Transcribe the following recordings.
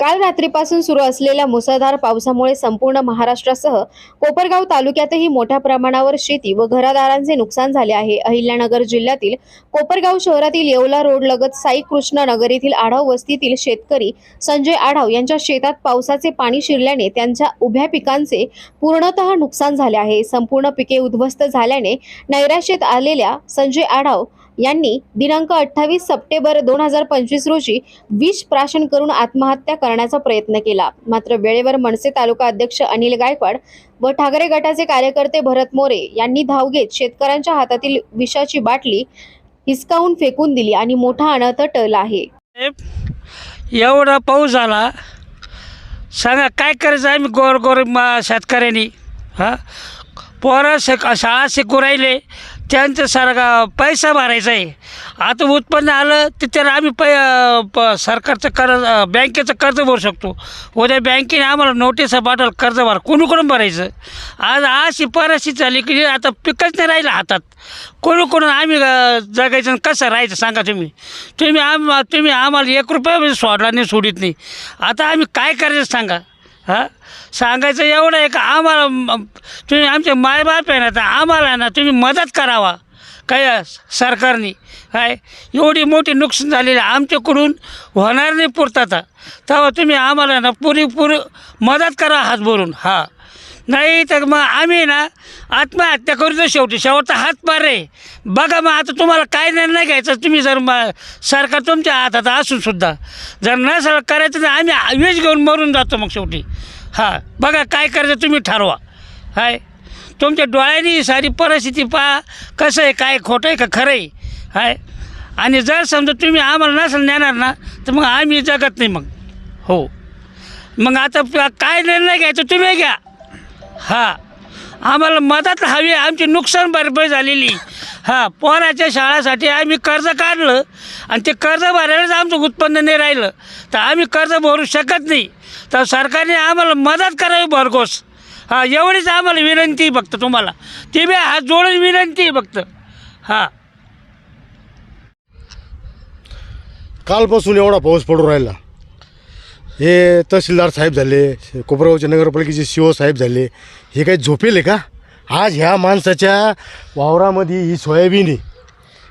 काल रात्रीपासून सुरू असलेल्या मुसळधार पावसामुळे संपूर्ण महाराष्ट्रासह कोपरगाव तालुक्यातही मोठ्या प्रमाणावर शेती व घरादारांचे नुकसान झाले आहे. अहिल्यानगर जिल्ह्यातील कोपरगाव शहरातील येवला रोड लगत साई कृष्ण नगर येथील आढाव वस्तीतील शेतकरी संजय आढाव यांच्या शेतात पावसाचे पाणी शिरल्याने त्यांच्या उभ्या पिकांचे पूर्णतः नुकसान झाले आहे. संपूर्ण पिके उद्ध्वस्त झाल्याने नैराश्येत आलेल्या संजय आढाव यांनी दिनांक अठ्ठावीस सप्टेंबर दोन हजार पंचवीस रोजी विष प्राशन करून आत्महत्या करण्याचा प्रयत्न केला. मात्र वेळेवर मनसे तालुका अध्यक्ष अनिल गायकवाड व ठाकरे गटाचे कार्यकर्ते भरत मोरे यांनी धाव घेत शेतकऱ्यांच्या हातातील विषाची बाटली हिसकावून फेकून दिली आणि मोठा अनर्थ टळला आहे. एवढा पाऊस झाला. सांगा काय करायचं? आम्ही गोर गोर शेतकऱ्यांनी हां? पोरं शिक शाळा शिकू राहिले त्यांचं सारखा पैसा भरायचा आहे आता उत्पन्न आलं तर त्याला आम्ही पै प सरकारचं कर्ज बँकेचं कर्ज भरू शकतो. उद्या बँकेने आम्हाला नोटीस पाठवलं कर्ज भर कोणीकडून भरायचं? आज अशी परिस्थिती झाली की आता पिकच नाही राहिलं हातात. कोणी कोणून आम्ही जगायचं आणि कसं राहायचं सांगा तुम्ही? तुम्ही आम तुम्ही आम्हाला एक रुपया सोडला नाही सोडित नाही. आता आम्ही काय करायचं सांगा? हां? सांगायचं एवढं आहे का आम्हाला तुम्ही आमचे मायबाप आहे ना तर आम्हाला ना तुम्ही मदत करावा काय सरकारने. काय? एवढी मोठी नुकसान झालेली आहे. आमच्याकडून होणार नाही पुरताता तेव्हा तुम्ही आम्हाला ना पुरेपूर मदत करा हात भरून हा. नाही तर मग आम्ही ना आत्महत्या करू करूच शेवटी. शेवटचा हात पार आहे. बघा मग आता तुम्हाला काय निर्णय घ्यायचा तुम्ही जर मग सरकार तुमच्या हातात असून सुद्धा. जर नसेल करायचं तर आम्ही वेज घेऊन मरून जातो मग शेवटी. हां बघा काय करायचं तुम्ही ठरवा. हाय. तुमच्या डोळ्यांनी सारी परिस्थिती पहा. कसं आहे काय खोटं आहे का खरं आहे? हाय. आणि जर समजा तुम्ही आम्हाला नसेल नेणार ना तर मग आम्ही जगत नाही मग. हो. मग आता काय निर्णय घ्यायचं तुम्ही घ्या. हां. आम्हाला मदत हवी आमची नुकसान भरपाई झालेली. हां पोराच्या शाळासाठी आम्ही कर्ज काढलं आणि ते कर्ज भरायलाच आमचं उत्पन्न नाही राहिलं. तर आम्ही कर्ज भरू शकत नाही. तर सरकारने आम्हाला मदत करावी भरघोस. हां एवढीच आम्हाला विनंती फक्त तुम्हाला. ती बी हात जोडून विनंती फक्त. हां. कालपासून एवढा पाऊस पडू राहिला. हे तहसीलदार साहेब झाले कोपरगावचे नगरपालिकेचे शिव साहेब झाले हे काही झोपेले का? आज ह्या माणसाच्या वावरामध्ये ही सोयाबीन आहे.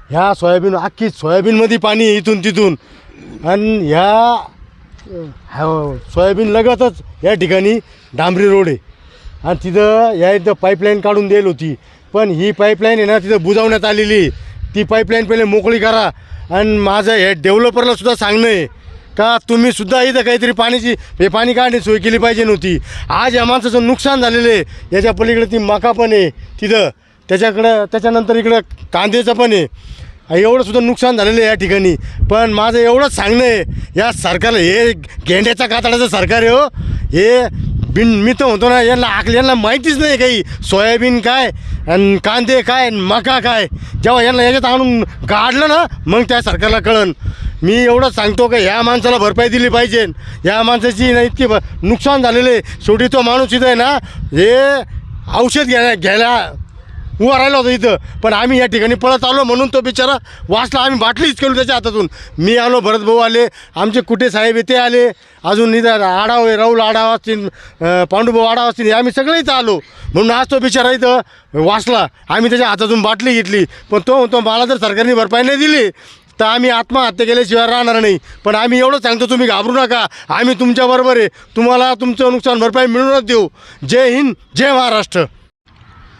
ह्या सोयाबीन अख्खी सोयाबीनमध्ये पाणी आहे इथून तिथून. आणि ह्या हो, सोयाबीन लगतच या ठिकाणी डांबरी रोड आहे. आणि तिथं या इथं पाईपलाईन काढून देईल होती. पण ही पाईपलाईन आहे ना तिथं बुजावण्यात आलेली आहे. ती पाईपलाईन पहिले मोकळी करा. आणि माझं हे डेव्हलपरला सुद्धा सांगणं आहे. का तुम्ही सुद्धा इथं काहीतरी पाण्याची हे पाणी काढण्याची सोय केली पाहिजे नव्हती. आज या माणसाचं नुकसान झालेलं आहे. याच्या पलीकडे ती मका पण आहे तिथं. त्याच्याकडं त्याच्यानंतर इकडं कांद्याचं पण आहे. एवढं सुद्धा नुकसान झालेलं आहे या ठिकाणी. पण माझं एवढंच सांगणं आहे या सरकारला हे गेंड्याचा कातडाचं सरकार आहे हो. हे बिन मी तर म्हणतो ना यांना आक यांना माहितीच नाही काही. सोयाबीन काय आणि कांदे काय मका काय. जेव्हा यांना याच्यात आणून काढलं ना मग त्या सरकारला कळन. मी एवढं सांगतो का ह्या माणसाला भरपाई दिली पाहिजे. ह्या माणसाची ना इतकी नुकसान झालेलं आहे. शेवटी तो माणूस इथं आहे ना हे औषध घ्यायला घ्यायला उभा राहिला होता इथं. पण आम्ही या ठिकाणी पळत आलो म्हणून तो बिचारा वाचला. आम्ही बाटलीच केलो त्याच्या हातातून. मी आलो भरत भाऊ आले आमचे कुठे साहेब आहे ते आले. अजून इथं आडाव राहुल आढाव असतील पांडुभाऊ आढाव असतील आम्ही सगळे इथं आलो. म्हणून आज तो बिचारा इथं वाचला. आम्ही त्याच्या हातातून बाटली घेतली. पण तो म्हणतो मला जर सरकारने भरपाई नाही दिली. तर आम्ही आत्महत्या केल्याशिवाय राहणार नाही. पण आम्ही एवढं सांगतो तुम्ही घाबरू नका. आम्ही तुमच्याबरोबर आहे. तुम्हाला तुमचं नुकसान भरपाई मिळूनच देऊ. जय हिंद जय महाराष्ट्र.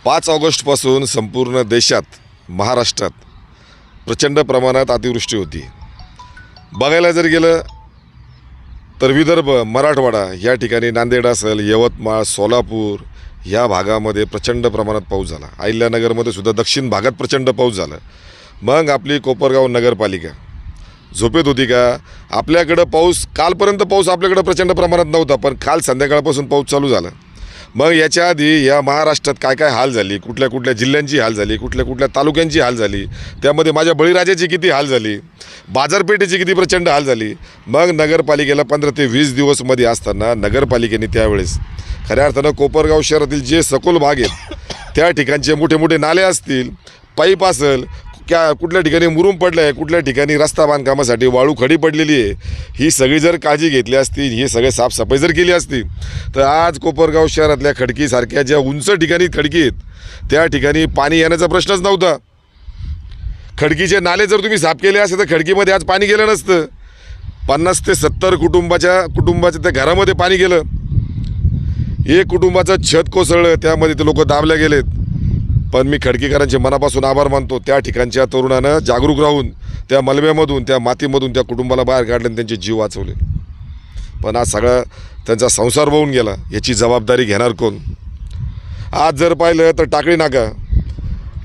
पाच ऑगस्टपासून संपूर्ण देशात महाराष्ट्रात प्रचंड प्रमाणात अतिवृष्टी होती. बघायला जर गेलं तर विदर्भ मराठवाडा या ठिकाणी नांदेड असेल यवतमाळ सोलापूर या भागामध्ये प्रचंड प्रमाणात पाऊस झाला. अहिल्यानगरमध्ये सुद्धा दक्षिण भागात प्रचंड पाऊस झाला. मग आपली कोपरगाव नगरपालिका. झोपेत होती का? आपल्याकडं पाऊस कालपर्यंत पाऊस आपल्याकडं प्रचंड प्रमाणात नव्हता पण काल संध्याकाळपासून पाऊस चालू झाला. मग याच्या आधी या महाराष्ट्रात काय काय हाल झाली? कुठल्या कुठल्या जिल्ह्यांची हाल झाली? कुठल्या कुठल्या तालुक्यांची हाल झाली? त्यामध्ये माझ्या बळीराजाची किती हाल झाली? बाजारपेठेची किती प्रचंड हाल झाली? मग नगरपालिकेला पंधरा ते वीस दिवसमध्ये असताना नगरपालिकेने त्यावेळेस खऱ्या अर्थानं कोपरगाव शहरातील जे सखोल भाग आहेत त्या ठिकाणचे मोठे मोठे नाले असतील पाईप असेल क्या कुठल्या ठिकाणी मुरूम पडलं आहे कुठल्या ठिकाणी रस्ता बांधकामासाठी वाळू खडी पडलेली आहे ही सगळी जर काळजी घेतली असती हे सगळे साफसफाई जर केली असती तर आज कोपरगाव शहरातल्या खडकीसारख्या ज्या उंच ठिकाणी खडकी आहेत त्या ठिकाणी पाणी येण्याचा प्रश्नच नव्हता. खडकीचे नाले जर तुम्ही साफ केले असते तर खडकीमध्ये आज पाणी गेलं नसतं. पन्नास ते सत्तर कुटुंबाच्या कुटुंबाच्या त्या घरामध्ये पाणी गेलं. एक कुटुंबाचं छत कोसळलं त्यामध्ये ते लोक दाबल्या गेलेत. पण मी खडकीकरांचे मनापासून आभार मानतो. त्या ठिकाणच्या तरुणानं जागरूक राहून त्या मलब्यामधून त्या मातीमधून त्या कुटुंबाला बाहेर काढले आणि त्यांचे जीव वाचवले. पण आज सगळा त्यांचा संसार वाहून गेला. याची जबाबदारी घेणार कोण? आज जर पाहिलं तर टाकळी नाका.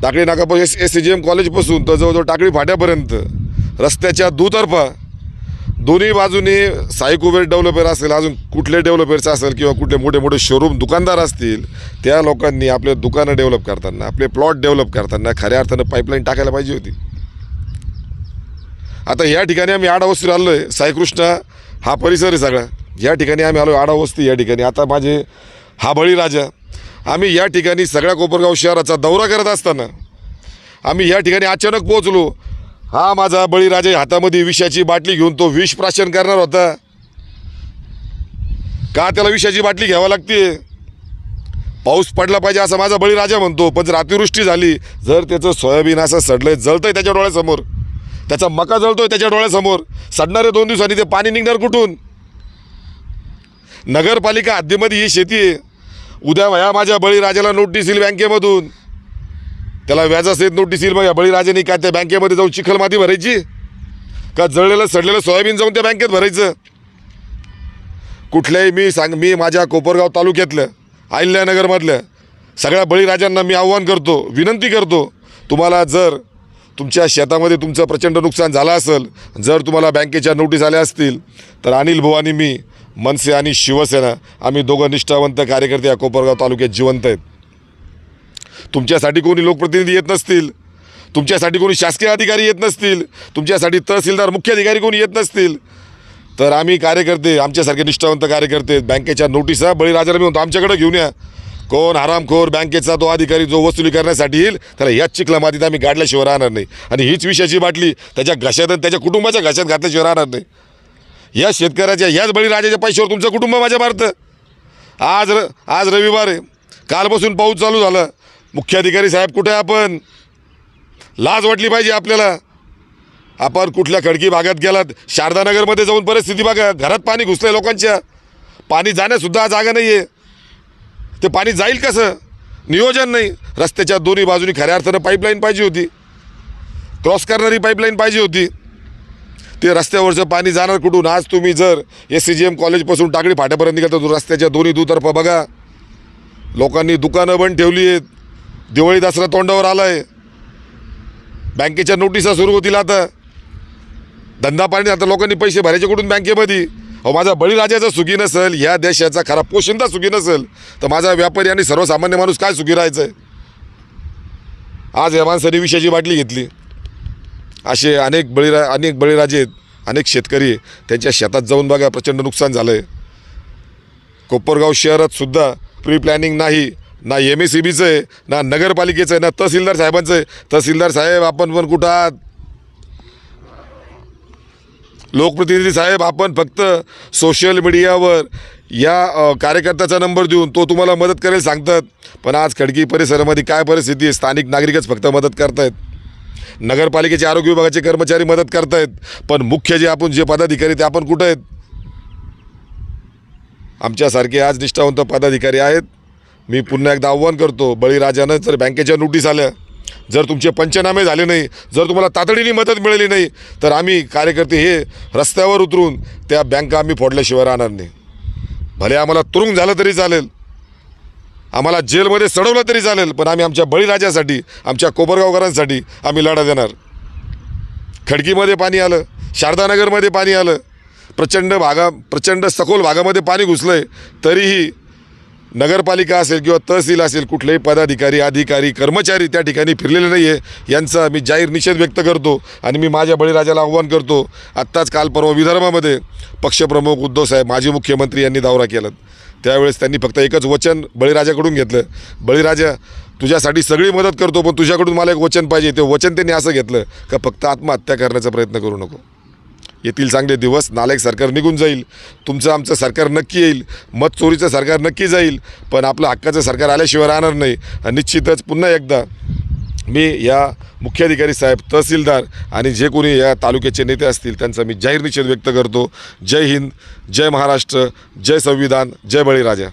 Takli नाकापासून S S C G M कॉलेजपासून तर जवळजवळ टाकळी फाट्यापर्यंत रस्त्याच्या दुतर्फा दोन्ही बाजूने साई कुबेर डेव्हलपर असेल अजून कुठले डेव्हलपर्स असेल किंवा कुठले मोठे मोठे शोरूम दुकानदार असतील त्या लोकांनी आपले दुकानं डेव्हलप करताना आपले प्लॉट डेव्हलप करताना खऱ्या अर्थानं पाईपलाईन टाकायला पाहिजे होती. आता या ठिकाणी आम्ही आडावस्तीवर आलो आहे साईकृष्ण हा परिसर आहे सगळा. या ठिकाणी आम्ही आलो आडावस्ती या ठिकाणी. आता माझे हा बळीराजा आम्ही या ठिकाणी सगळ्या कोपरगाव शहराचा दौरा करत असताना आम्ही या ठिकाणी अचानक पोहोचलो. हा माझा बळीराजा हातामध्ये विषाची बाटली घेऊन तो विष प्राशन करणार होता. का त्याला विषाची बाटली घ्यावी लागते? पाऊस पडला पाहिजे असं माझा बळीराजा म्हणतो पण जर अतिवृष्टी झाली जर त्याचं सोयाबीन असं सडलंय जळतंय त्याच्या डोळ्यासमोर त्याचा मका जळतोय त्याच्या डोळ्यासमोर सडणारे दोन दिवसांनी ते पाणी निघणार कुठून? नगरपालिका हद्दीमध्ये ही शेती आहे. उद्या वया माझ्या बळीराजाला नोटीस येईल बँकेमधून त्याला व्याजासहित नोटीस येईल मग या बळीराजाने काय त्या बँकेमध्ये जाऊन चिखल माती भरायची? का जळलेलं सडलेलं सोयाबीन जाऊन त्या बँकेत भरायचं? कुठल्याही मी सांग मी माझ्या कोपरगाव तालुक्यातलं अहिल्यानगरमधलं सगळ्या बळीराजांना मी आव्हान करतो विनंती करतो तुम्हाला जर तुमच्या शेतामध्ये तुमचं प्रचंड नुकसान झालं असेल जर तुम्हाला बँकेच्या नोटीस आल्या असतील तर अनिल भाऊ आणि मी मनसे आणि शिवसेना आम्ही दोघं निष्ठावंत कार्यकर्ते या कोपरगाव तालुक्यात जिवंत आहेत. तुमच्यासाठी कोणी लोकप्रतिनिधी येत नसतील. तुमच्यासाठी कोणी शासकीय अधिकारी येत नसतील. तुमच्यासाठी तहसीलदार मुख्य अधिकारी कोणी येत नसतील. तर आम्ही कार्यकर्ते आमच्यासारखे निष्ठावंत कार्यकर्ते बँकेच्या नोटिसा बळीराजाला मी म्हणतो आमच्याकडे घेऊन या. कोण हरामखोर बँकेचा तो अधिकारी जो वसुली करण्यासाठी येईल त्याला याच चिखला मातीत आम्ही गाडल्याशिवाय राहणार नाही. आणि हीच विषयाची बाटली त्याच्या घशात त्याच्या कुटुंबाच्या घशात घातल्याशिवाय राहणार नाही. या शेतकऱ्याच्या याच बळीराजाच्या पैशावर तुमचं कुटुंब माझ्या मारतं. आज र आज रविवार आहे. कालपासून पाऊस चालू झाला. मुख्याधिकारी साहेब कुठे आपण? लाज वाटली पाहिजे आपल्याला. आपण कुठल्या खडकी भागात गेलात? शारदानगरमध्ये जाऊन परिस्थिती बघा. घरात पाणी घुसलं लोकांच्या. पाणी जाण्यासुद्धा जागा नाही आहे ते पाणी जाईल कसं? नियोजन नाही. रस्त्याच्या दोन्ही बाजूनी खऱ्या अर्थानं पाईपलाईन पाहिजे होती. क्रॉस करणारी पाईपलाईन पाहिजे होती. ते रस्त्यावरचं पाणी जाणार कुठून? आज तुम्ही जर एस सी जी एम कॉलेजपासून टाकडी फाट्यापर्यंत निघाल तर रस्त्याच्या दोन्ही दुतर्फा बघा. लोकांनी दुकानं बंद ठेवली आहेत. दिवाळी दसरा तोंडावर आला आहे बँकेच्या नोटिसा सुरू होतील आता. धंदा पाणी आता लोकांनी पैसे भरायचे कुठून बँकेमध्ये? अहो माझा बळीराजाचा सुखी नसेल ह्या देशाचा खरा पोशिंदा सुखी नसेल तर माझा व्यापारी आणि सर्वसामान्य माणूस काय सुखी राहायचं आहे आज या माणसाने विषयाची बाटली घेतली. असे अनेक बळीरा अनेक बळीराजे आहेत अनेक शेतकरी त्यांच्या शेतात जाऊन बघा प्रचंड नुकसान झालं आहे कोपरगाव शहरात सुद्धा प्री प्लॅनिंग नाही. ना एम एस सी बीचं आहे ना नगरपालिकेचं आहे ना तहसीलदार साहेबांचं आहे. तहसीलदार साहेब आपण पण कुठं आहात? लोकप्रतिनिधी साहेब आपण फक्त सोशल मीडियावर या कार्यकर्त्याचा नंबर देऊन तो तुम्हाला मदत करेल सांगतात. पण आज खडकी परिसरामध्ये काय परिस्थिती आहे? स्थानिक नागरिकच फक्त मदत करतायत. नगरपालिकेचे आरोग्य विभागाचे कर्मचारी मदत करतायत. पण मुख्य जे आपण जे पदाधिकारी ते आपण कुठं आहेत? आमच्यासारखे आज निष्ठावंत पदाधिकारी आहेत. मी पुन्हा एकदा आव्हान करतो बळीराजानं जर बँकेच्या नोटीस आल्या जर तुमचे पंचनामे झाले नाही जर तुम्हाला तातडीने मदत मिळाली नाही तर आम्ही कार्यकर्ते हे रस्त्यावर उतरून त्या बँका आम्ही फोडल्याशिवाय राहणार नाही. भले आम्हाला तुरुंग झालं तरी चालेल आम्हाला जेलमध्ये सडवलं तरी चालेल पण आम्ही आमच्या बळीराजासाठी आमच्या कोपरगावकरांसाठी आम्ही लढा देणार. खडकीमध्ये पाणी आलं शारदानगरमध्ये पाणी आलं प्रचंड भागा प्रचंड सखोल भागामध्ये पाणी घुसलं आहे तरीही नगरपालिका असेल किंवा तहसील असेल कुठलेही पदाधिकारी अधिकारी कर्मचारी त्या ठिकाणी फिरलेले नाही आहे यांचा मी जाहीर निषेध व्यक्त करतो आणि मी माझ्या बळीराजाला आव्हान करतो. आत्ताच काल परवा विदर्भामध्ये पक्षप्रमुख उद्धव साहेब माजी मुख्यमंत्री यांनी दौरा केला. त्यावेळेस त्यांनी फक्त एकच वचन बळीराजाकडून घेतलं. बळीराजा तुझ्यासाठी सगळी मदत करतो पण तुझ्याकडून मला एक वचन पाहिजे. ते वचन त्यांनी असं घेतलं का फक्त आत्महत्या करण्याचा प्रयत्न करू नको. येथील चांगले दिवस नालायक सरकार निघून जाईल. तुमचं आमचं सरकार नक्की येईल. मत चोरीचं सरकार नक्की जाईल. पण आपलं हक्काचं सरकार आल्याशिवाय राहणार नाही. आणि निश्चितच पुन्हा एकदा मी या मुख्याधिकारी साहेब तहसीलदार आणि जे कोणी या तालुक्याचे नेते असतील त्यांचा मी जाहीर निषेध व्यक्त करतो. जय हिंद जय महाराष्ट्र जय संविधान जय बळीराजा.